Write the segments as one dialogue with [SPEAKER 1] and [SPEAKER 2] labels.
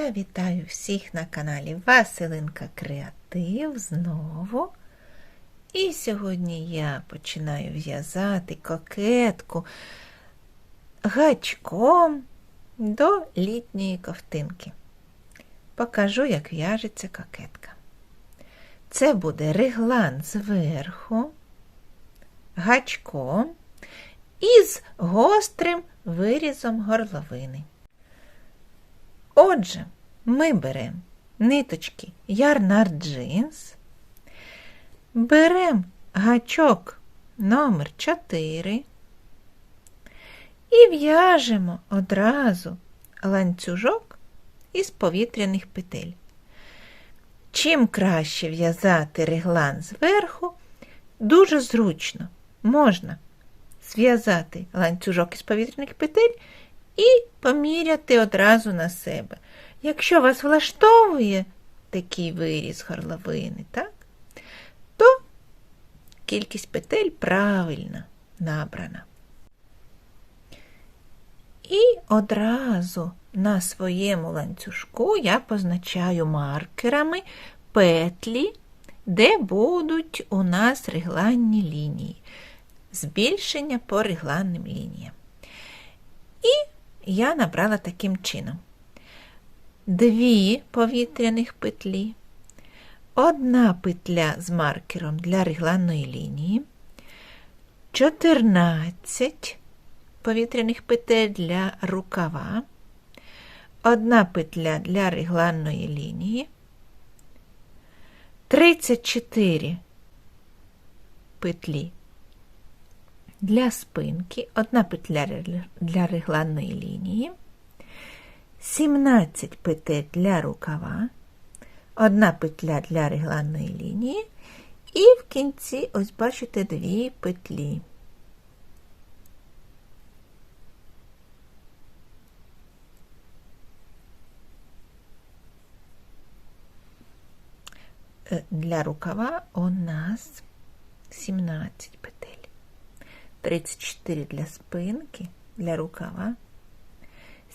[SPEAKER 1] Я вітаю всіх на каналі Василинка Креатив знову. І сьогодні я починаю в'язати кокетку гачком до літньої ковтинки. Покажу, як в'яжеться кокетка. Це буде реглан зверху, гачком із гострим вирізом горловини. Отже, ми беремо ниточки Ярнар Джинс, беремо гачок номер 4 і в'яжемо одразу ланцюжок із повітряних петель. Чим краще в'язати реглан зверху, дуже зручно можна зв'язати ланцюжок із повітряних петель і поміряти одразу на себе. Якщо вас влаштовує такий виріз горловини, так, то кількість петель правильно набрана. І одразу на своєму ланцюжку я позначаю маркерами петлі, де будуть у нас регланні лінії, збільшення по регланним лініям. І я набрала таким чином. Дві повітряних петлі, одна петля з маркером для регланної лінії, 14 повітряних петель для рукава, одна петля для регланної лінії, 34 петлі для спинки, одна петля для регланної лінії, 17 петель для рукава, одна петля для регланної лінії, і в кінці, ось бачите, дві петлі. Для рукава у нас 17 петель. 34 для спинки, для рукава,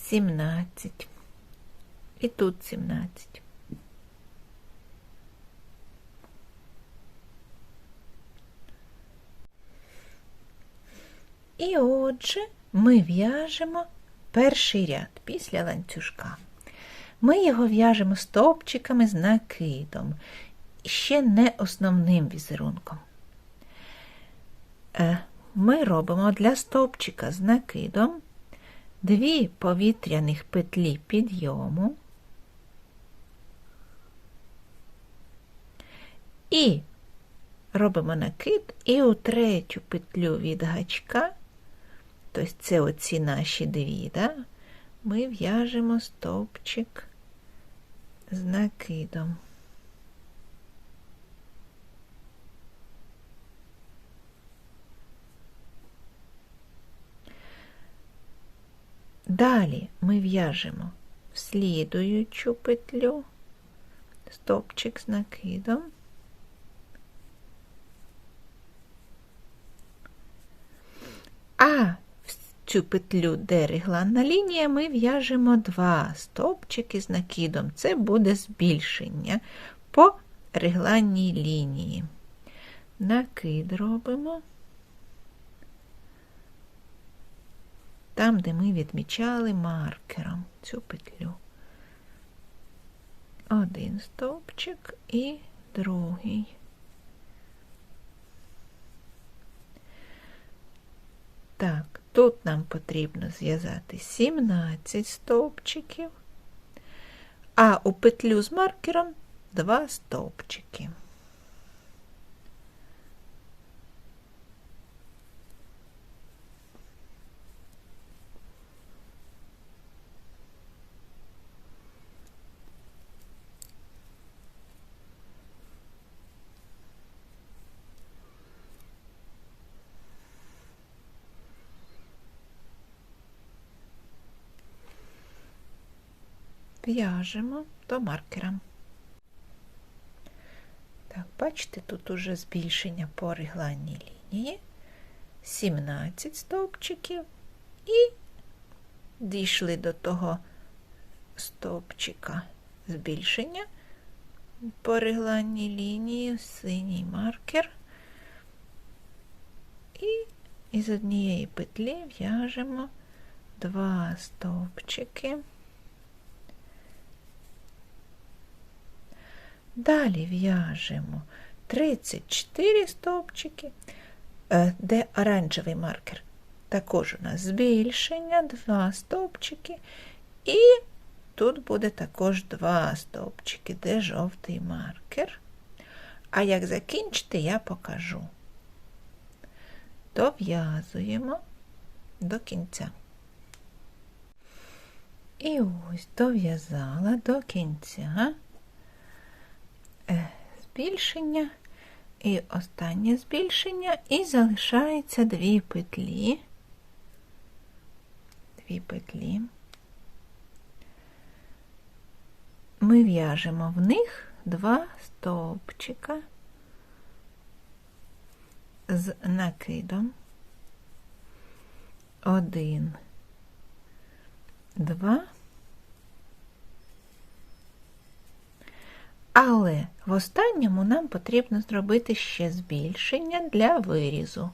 [SPEAKER 1] 17. І тут 17. І отже, ми в'яжемо перший ряд після ланцюжка. Ми його в'яжемо стовпчиками з накидом, ще не основним візерунком. Ми робимо для стовпчика з накидом дві повітряних петлі підйому. І робимо накид і у третю петлю від гачка, тобто це оці наші дві, да, ми в'яжемо стовпчик з накидом. Далі ми в'яжемо в слідуючу петлю, стопчик з накидом. А в цю петлю, де регланна лінія, ми в'яжемо два стовпчики з накидом. Це буде збільшення по регланній лінії. Накид робимо. Там, де ми відмічали маркером цю петлю. Один стовпчик і другий. Так, тут нам потрібно зв'язати 17 стовпчиків, а у петлю з маркером 2 стовпчики. В'яжемо до маркера. Так, бачите, тут уже збільшення по регланній лінії, 17 стовпчиків і дійшли до того стовпчика збільшення по регланній лінії, синій маркер. І із однієї петлі в'яжемо два стовпчики. Далі в'яжемо 34 стовпчики, е, де оранжевий маркер. Також у нас збільшення, два стовпчики, і тут буде також два стовпчики, де жовтий маркер. А як закінчити, я покажу. Дов'язуємо до кінця. І ось дов'язала до кінця збільшення і останнє збільшення, і залишається дві петлі, дві петлі. Ми в'яжемо в них два стовпчика з накидом. Один, два. Але в останньому нам потрібно зробити ще збільшення для вирізу,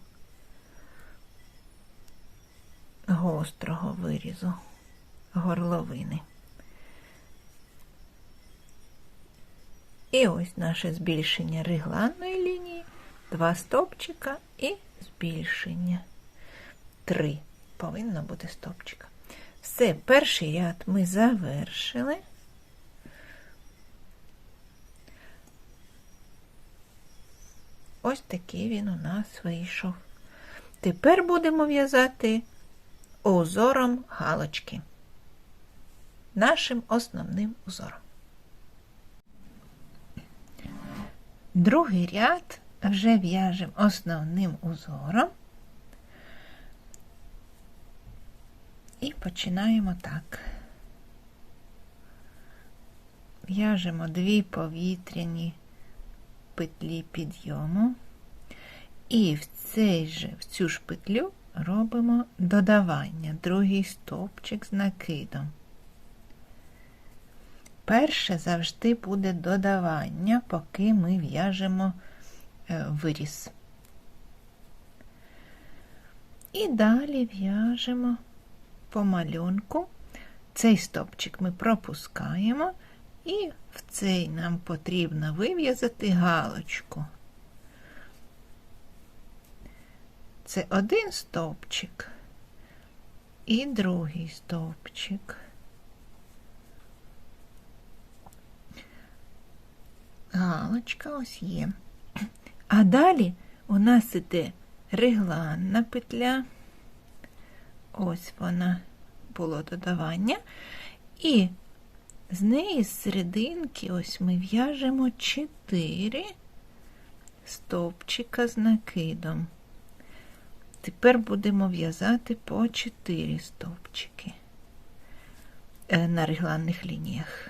[SPEAKER 1] гострого вирізу горловини. І ось наше збільшення регланної лінії, два стопчика і збільшення. Три повинно бути стопчика. Все, перший ряд ми завершили. Ось такий він у нас вийшов. Тепер будемо в'язати узором галочки. Нашим основним узором. Другий ряд вже в'яжемо основним узором. І починаємо так. В'яжемо дві повітряні петлі підйому, і в, цей же, в цю ж петлю робимо додавання, другий стовпчик з накидом. Перше завжди буде додавання, поки ми в'яжемо е, виріз. І далі в'яжемо по малюнку. Цей стопчик ми пропускаємо, і в цей нам потрібно вив'язати галочку. Це один стовпчик і другий стовпчик. Галочка ось є. А далі у нас іде регланна петля. Ось вона було додавання. І з неї з серединки ось ми в'яжемо 4 стовпчика з накидом. Тепер будемо в'язати по 4 стовпчики е, на регланних лініях.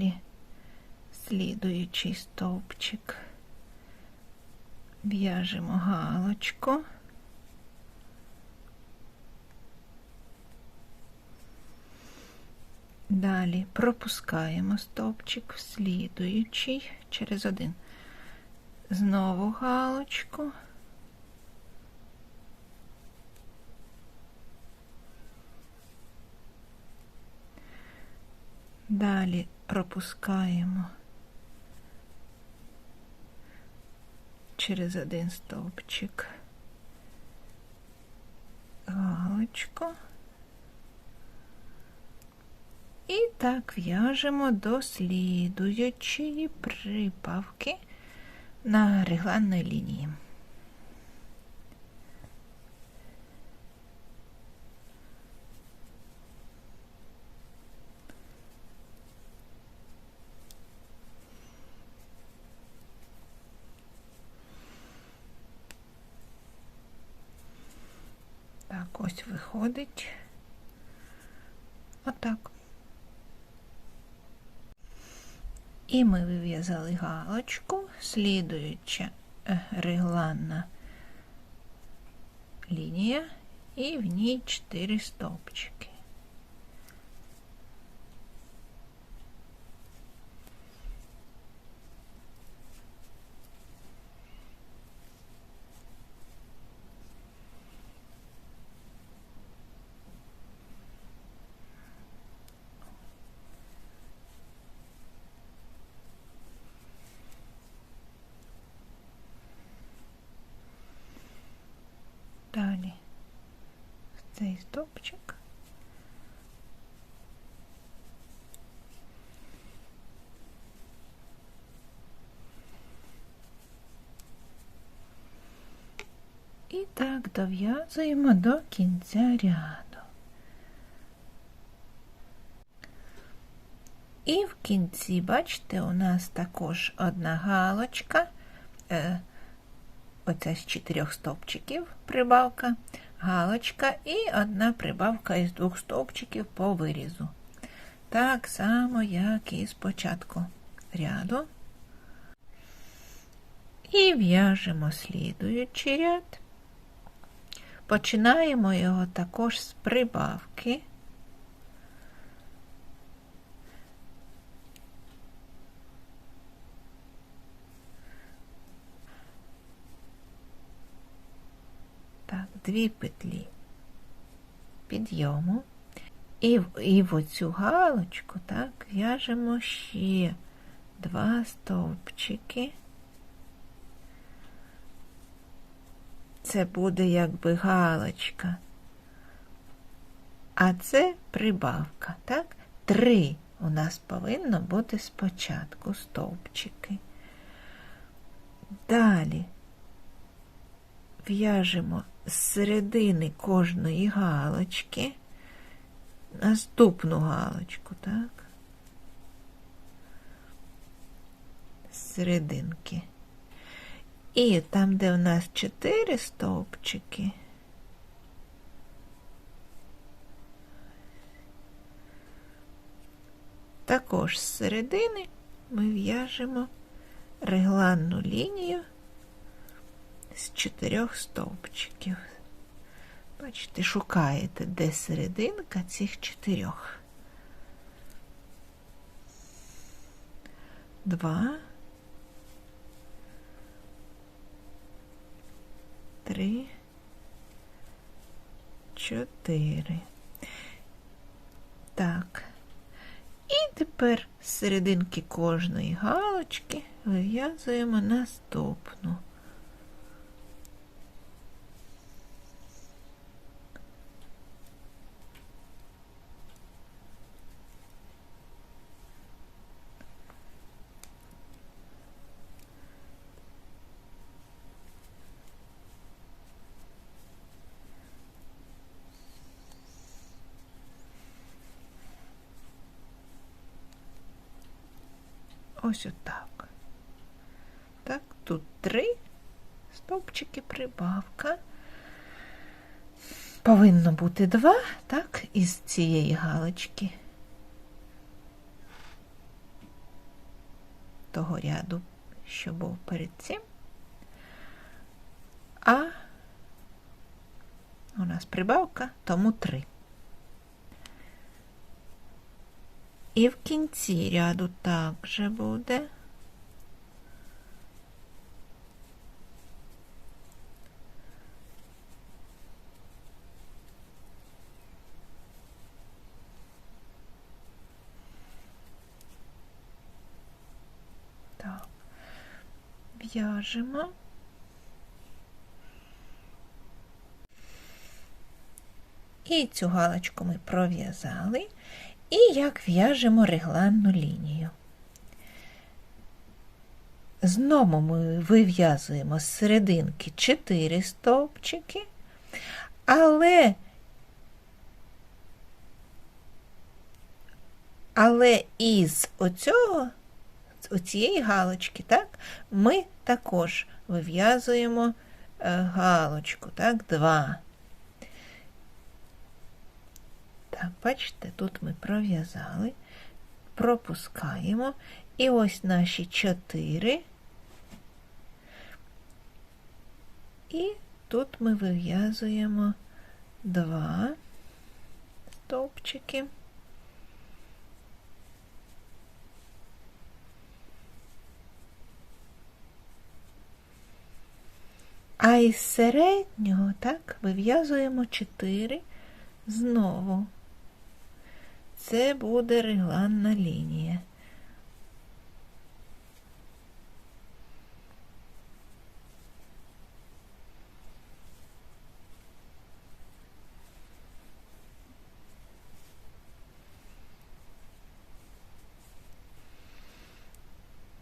[SPEAKER 1] Далі слідуючий стовпчик, в'яжемо галочку. Далі пропускаємо стовпчик в слідуючий через один. Знову галочку. Далі пропускаємо через один стовпчик галочку. І так в'яжемо до слідуючої припавки на регланної лінії. ось виходить. Отак. І ми вив'язали галочку, слідуюча е, регланна лінія, і в ній 4 стовпчики. Далі в цей стовпчик. І так дов'язуємо до кінця ряду. І в кінці, бачите, у нас також одна галочка. Е, оця з чотирьох стовпчиків прибавка, галочка і одна прибавка із двох стовпчиків по вирізу. Так само, як і спочатку ряду. І в'яжемо слідуючий ряд. Починаємо його також з прибавки. Так, дві петлі підйому. І і в оцю галочку так, в'яжемо ще два стовпчики. Це буде якби галочка. А це прибавка, так? Три у нас повинно бути спочатку стовпчики. Далі в'яжемо з середини кожної галочки наступну галочку, так? З серединки. І там, де у нас чотири стовпчики, також з середини ми в'яжемо регланну лінію з чотирьох стовпчиків. Бачите, шукаєте, де серединка цих чотирьох. Два. Три. Чотири. Так. І тепер з серединки кожної галочки вив'язуємо наступну. Ось отак. Так, тут три стовпчики прибавка. Повинно бути два, так, із цієї галочки. Того ряду, що був перед цим. А у нас прибавка, тому три. І в кінці ряду також буде. В'яжемо. І цю галочку ми пров'язали. І як в'яжемо регланну лінію. Знову ми вив'язуємо з серединки 4 стовпчики, але але із оцього, з оцієї галочки, так, ми також вив'язуємо е, галочку, так, 2. Так, бачите, тут ми пров'язали, пропускаємо. І ось наші чотири. І тут ми вив'язуємо два стовпчики. А із середнього, так, вив'язуємо 4 знову. Це буде регланна лінія.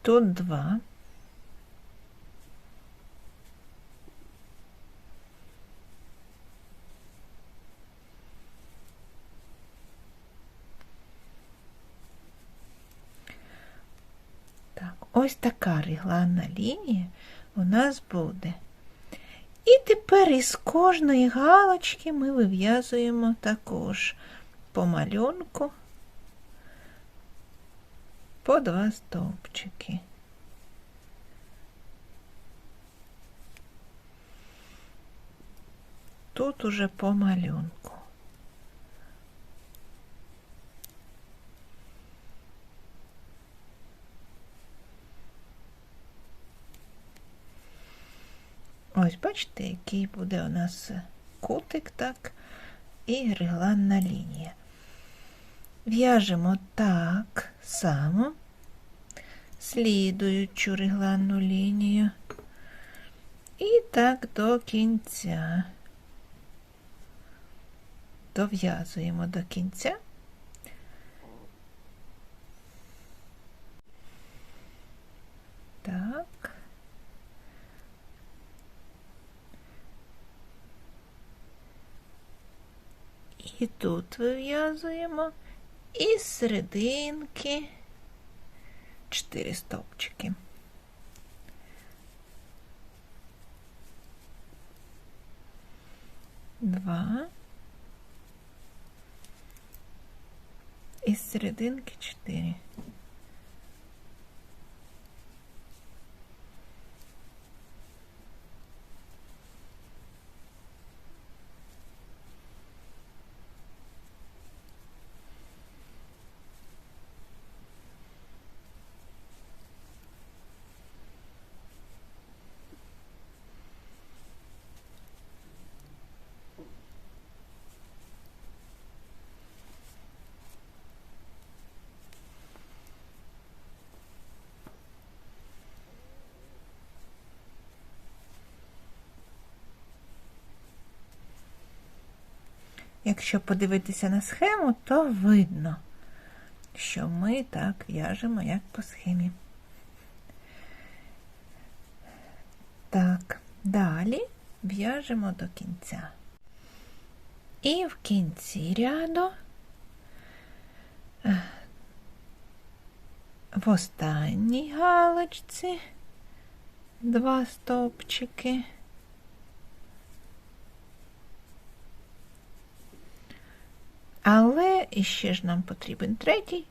[SPEAKER 1] Тут два. Так, ось така регланна лінія у нас буде. І тепер із кожної галочки ми вив'язуємо також по малюнку по два стовпчики. Тут уже по малюнку. Ось, бачите, який буде у нас кутик, так, і регланна лінія. В'яжемо так само, слідуючу регланну лінію. І так до кінця. Дов'язуємо до кінця. Так. І тут вив'язуємо і серединки 4 стовпчики. Два. І серединки 4. Якщо подивитися на схему, то видно, що ми так в'яжемо, як по схемі. Так, далі в'яжемо до кінця. І в кінці ряду е, в останній галочці два стовпчики. Але іще ж нам потрібен третій,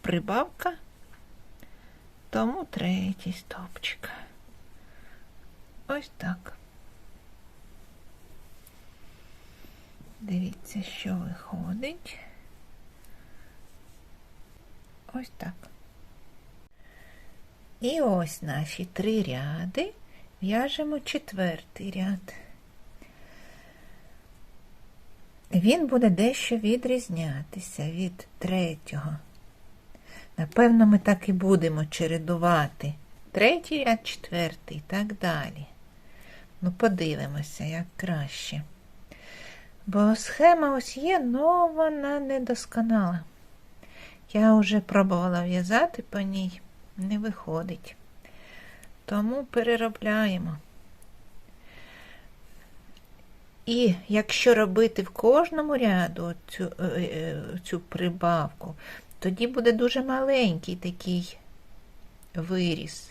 [SPEAKER 1] прибавка, тому третій стовпчик. Ось так. Дивіться, що виходить. Ось так. І ось наші три ряди в'яжемо четвертий ряд. Він буде дещо відрізнятися від третього. Напевно, ми так і будемо чередувати. Третій ряд, четвертий і так далі. Ну, подивимося, як краще. Бо схема ось є, але вона недосконала. Я вже пробувала в'язати по ній, не виходить. Тому переробляємо. І якщо робити в кожному ряду цю, е, е, цю прибавку, тоді буде дуже маленький такий виріс.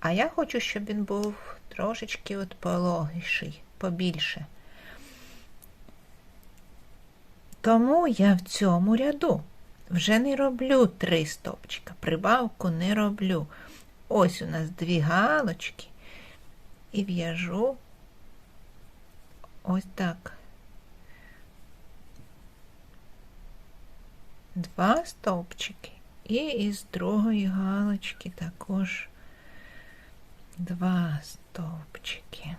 [SPEAKER 1] А я хочу, щоб він був трошечки от пологіший, побільше. Тому я в цьому ряду вже не роблю три стовпчика, прибавку не роблю. Ось у нас дві галочки і в'яжу ось так. Два стовпчики. І із другої галочки також два стовпчики.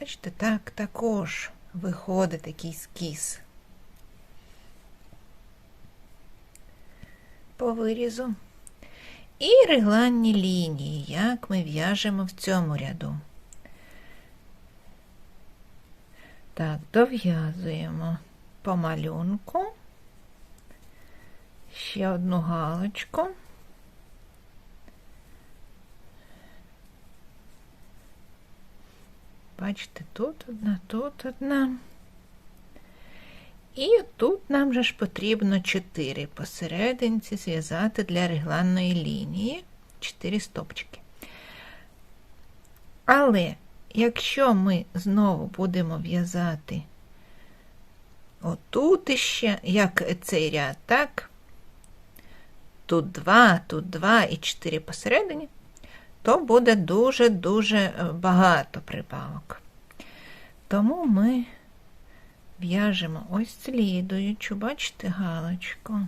[SPEAKER 1] Бачите, так також виходить такий скіз. По вирізу. І регланні лінії, як ми в'яжемо в цьому ряду. Так, дов'язуємо по малюнку, ще одну галочку. Бачите, тут одна, тут одна. І тут нам же ж потрібно 4 посерединці зв'язати для регланної лінії 4 стопчики. Але якщо ми знову будемо в'язати отут іще, як цей ряд, так, тут 2, тут 2 і 4 посередині, то буде дуже-дуже е, багато прибавок. Тому ми в'яжемо ось слідуючу, бачите, галочку.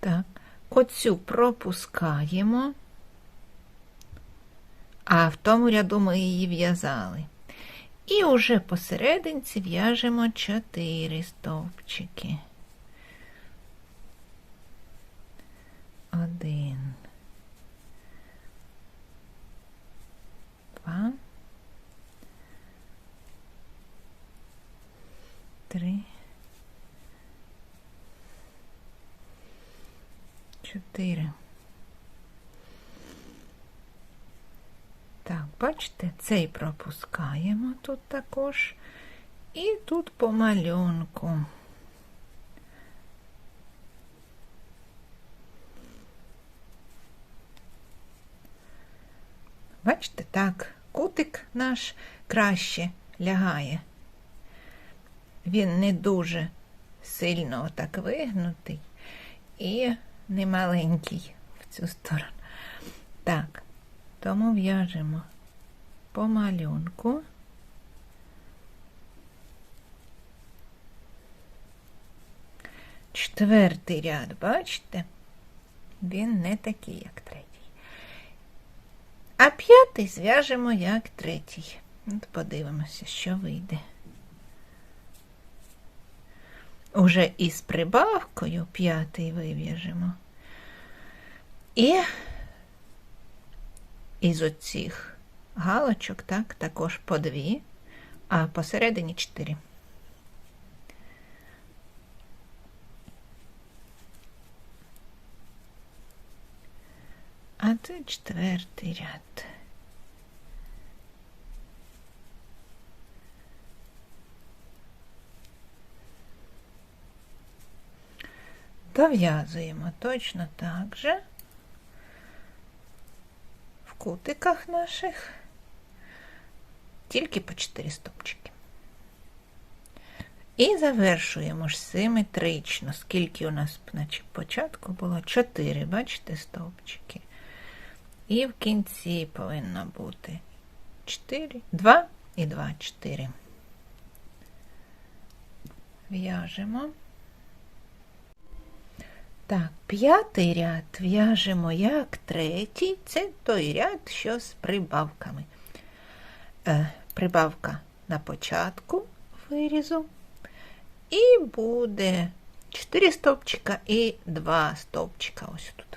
[SPEAKER 1] Так, оцю пропускаємо, а в тому ряду ми її в'язали. І уже посерединці в'яжемо 4 стовпчики. Один. Два. Три. Чотири. Так, бачите, цей пропускаємо тут також. І тут по малюнку. Бачите, так, кутик наш краще лягає. Він не дуже сильно отак вигнутий і не маленький в цю сторону. Так, тому в'яжемо по малюнку. Четвертий ряд, бачите? Він не такий, як третій. А п'ятий зв'яжемо як третій. От подивимося, що вийде. Уже із прибавкою п'ятий вив'яжемо. І із оцих галочок, так, також по дві, а посередині чотири. А це четвертий ряд. Дов'язуємо точно так же в кутиках наших тільки по 4 стопчики. І завершуємо ж симетрично, скільки у нас на початку було 4, бачите, стовпчики. І в кінці повинно бути 4, 2 і 2, 4. В'яжемо. Так, п'ятий ряд в'яжемо як третій, це той ряд, що з прибавками. Е, Прибавка на початку вирізу, і буде 4 стовпчика і 2 стовпчика ось тут.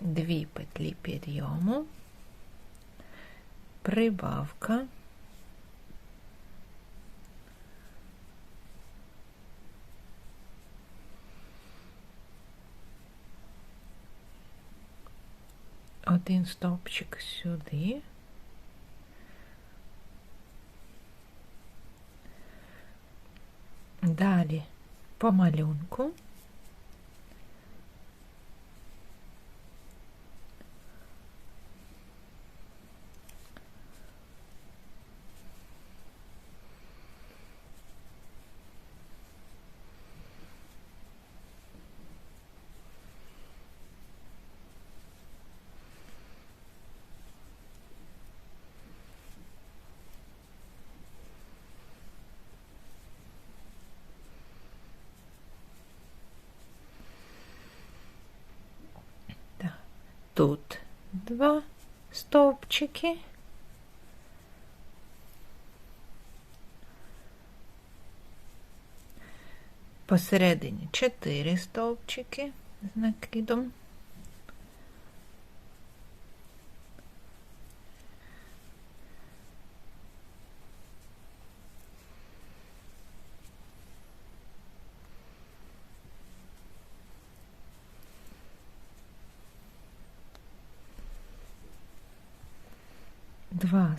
[SPEAKER 1] дві петлі підйому, прибавка, один стопчик сюди. Далі по малюнку. Два столбчики. Посередині чотири стовпчики з накидом.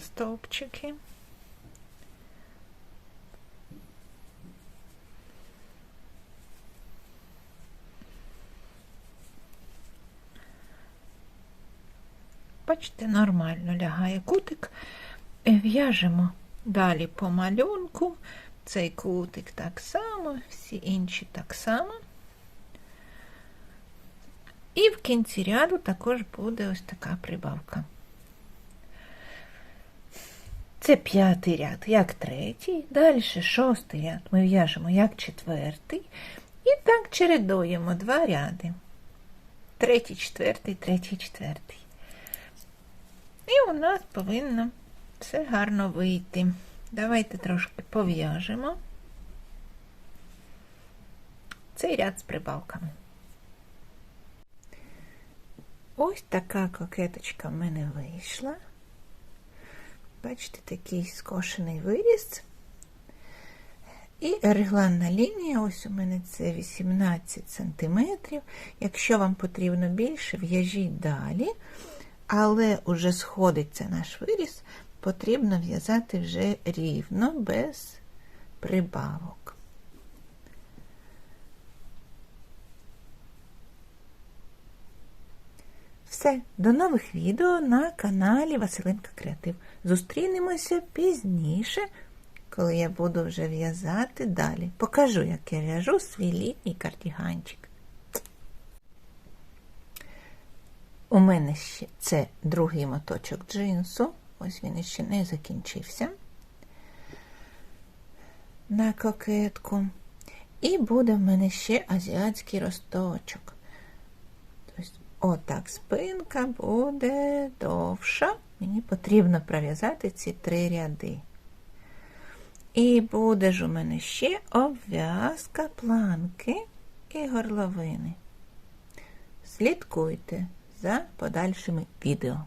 [SPEAKER 1] Стовпчики. Бачите, нормально лягає кутик. Е, В'яжемо далі по малюнку. Цей кутик так само, всі інші так само. І в кінці ряду також буде ось така прибавка. Це п'ятий ряд, як третій, далі шостий ряд ми в'яжемо як четвертий. І так чередуємо два ряди. Третій, четвертий, третій, четвертий. І у нас повинно все гарно вийти. Давайте трошки пов'яжемо цей ряд з прибавками. Ось така кокеточка в мене вийшла. Бачите, такий скошений виріз. І регланна лінія, ось у мене це 18 см. Якщо вам потрібно більше, в'яжіть далі, але уже сходиться наш виріз, потрібно в'язати вже рівно, без прибавок. Все, до нових відео на каналі Василинка Креатив. Зустрінемося пізніше, коли я буду вже в'язати далі. Покажу, як я в'яжу свій літній кардіганчик. У мене ще це другий моточок джинсу. Ось він ще не закінчився на кокетку. І буде в мене ще азіатський росточок. Отак спинка буде довша. Мені потрібно пров'язати ці три ряди. І буде ж у мене ще обв'язка планки і горловини. Слідкуйте за подальшими відео.